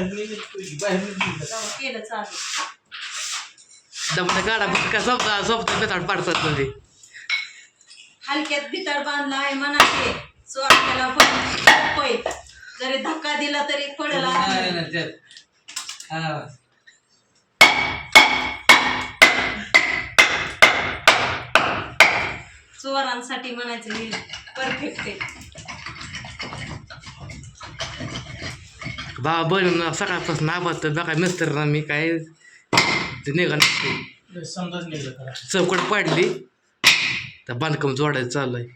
बाहेर निघली तेव्हा केलं चालू दमटा काढा का सोपता सोपता बेताड पाडतात तुम्ही हलक्यात बिताड बांधला आहे म्हणाचे सो आपल्याला पण होय जरी धक्का दिला तरी पडला नाही. त्यात हा. चोरांसाठी म्हणायचं परफेक्ट आहे. भावा बहिण सकाळपासून आबाद बघा मिस्तर ना मी काय ते निघा नसते समजाच निघलं चौकट पाडली. तर बांधकाम जोडायचं चालू आहे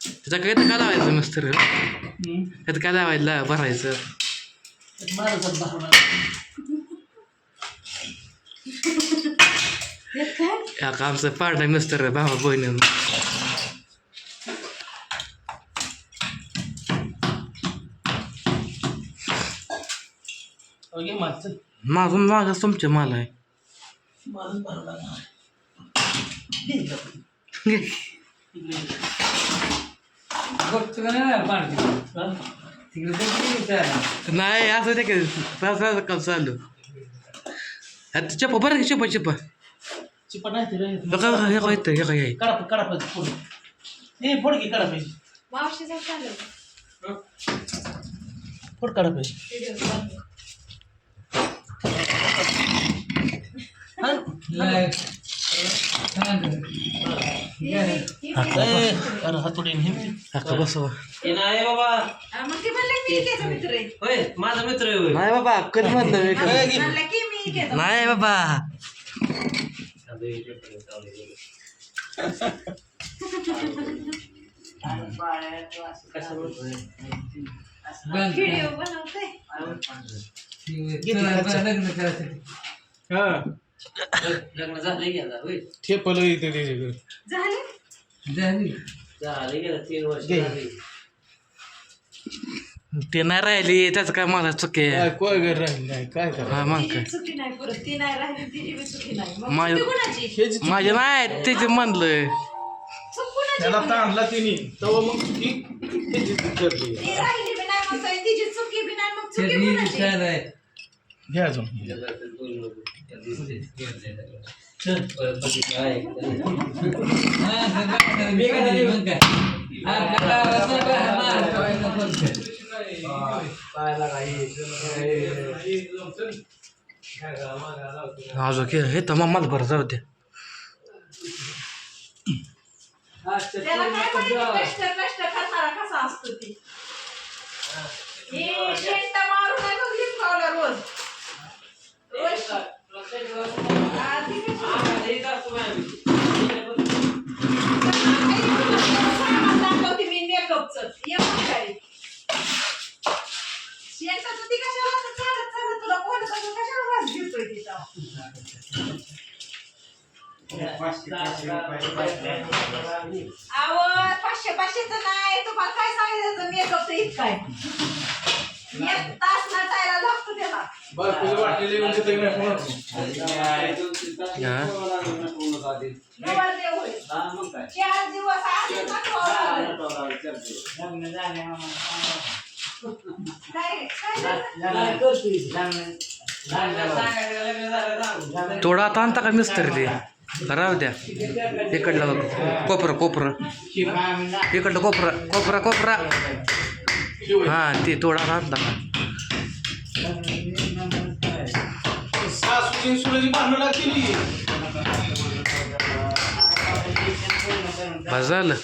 त्याचा काय तर काय लावायचं मिस्तर हम्म. त्यात काय लावायला भरायचं? हे आमचं पाडलं मिस्तर भावा बहिणीनं. ओके माझं माझून मागच तुमचे माल आहे. माझं नाही बघतो का नाही पाणी? तिकडे बघ विचार नाही असं ते काम चालू. आता चप्पा बरं का चप्पा चप्पा चिपा नाही हे काय येतं, हे काय? आहे. फोड. हे फोड की काढा पाहिजे मावशीचं चाललं फोड काढा पाहिजे? नाही बाबा मग ते म्हणलं मी मित्र आहे होय माझा मित्र आहे होय नाही बाबा कधी म्हणलं म्हणलं की मी नाही बाबा बनवते लग्न हा. लग्न झालं गेला होय? ठेपलं त्याच्याकडे झाले? झाली. झाले गेला तीन वर्ष घे. झाली. ते नाही राहिली त्याचं काय मला चुके काय कोय घर राहिलं? नाही काय करा हा मग तिची काय? चुकी नाही परत ती नाही राहिली तिची बी चुकी नाही. मग माझ्या- चुकी कुणाची? हेच माझे नाही त्याचे म्हणलं चूक कुणाची त्याला? ताणला तिने. तेव्हा मग ती त्याची ठरली ती राहिली बी नाही मग काही तिची चुकी बी नाही मग चुकी त्याची कुणाची? विचार आहे घ्या अजून. चल अजून के हे तर मला बरं जाऊ द्या त्याला काय माहिती? कष्ट कष्ट कसा असतो ती? अहो पाचशे पाचशेच नाही तुम्हाला काय सांगायचं मेकअपचं इतकं आहे एक तास नटायला लागतो त्याला बायकोला वाटलेली म्हणजे ते नाही होणार. हा. नवरदेव होय. चार दिवस आधी नटवावं लागलं. काय काय झालं? थोडा आता आणता का मिस्तर ते? राहू द्या. इकडलं बघ. कोपरं कोपरं. इकडलं कोपरं कोपरा कोपरा. हां ते थोडा आणता. का सासूची सुनेची भांडणं लागतील. बस झालं.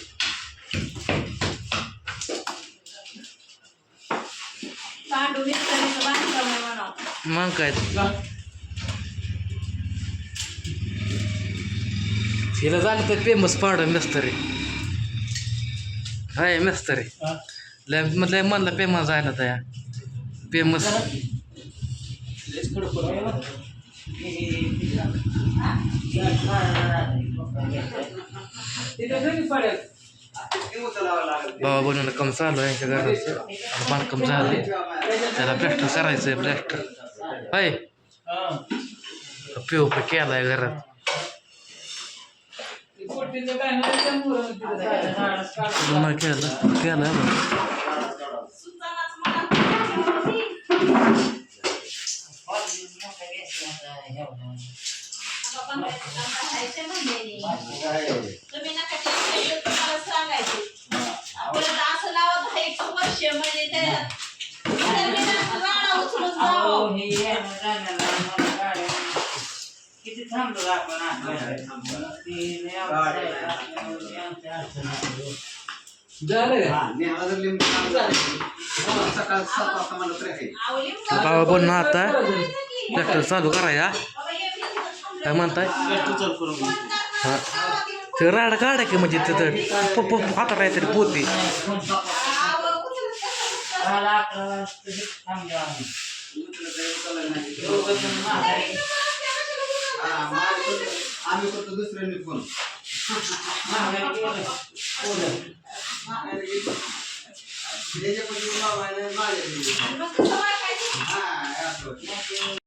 मग काय हिला झालं तर फेमस पावडर मिस्तरी हाय मिस्तरी लय मतलब म्हणलं फेमस झालं त्या. फेमस बाबा बनवणं कम चालू आहे यांच्या घराचं? बांधकाम झाले त्याला प्लॅस्टर करायचं आहे प्लॅस्टर होय पिओ पी केलाय घरात. केलं केलं. तुम्ही नका टेन्शन तुम्हाला सांगायचे. आपल्याला असं लावत आहे एक वर्ष म्हणजे उचलून जावं. हे किती थांबलो आपण बाबा बोल ना आता. ट्रॅक्टर चालू करायचा बाबा, एक दिवस थांबलं. काय म्हणताय? देऊन ते राड काढा की म्हणजे तिथं हातात आहे तरी पोती. आम्ही. फक्त दुसऱ्यांनी फोन. त्याच्यापासून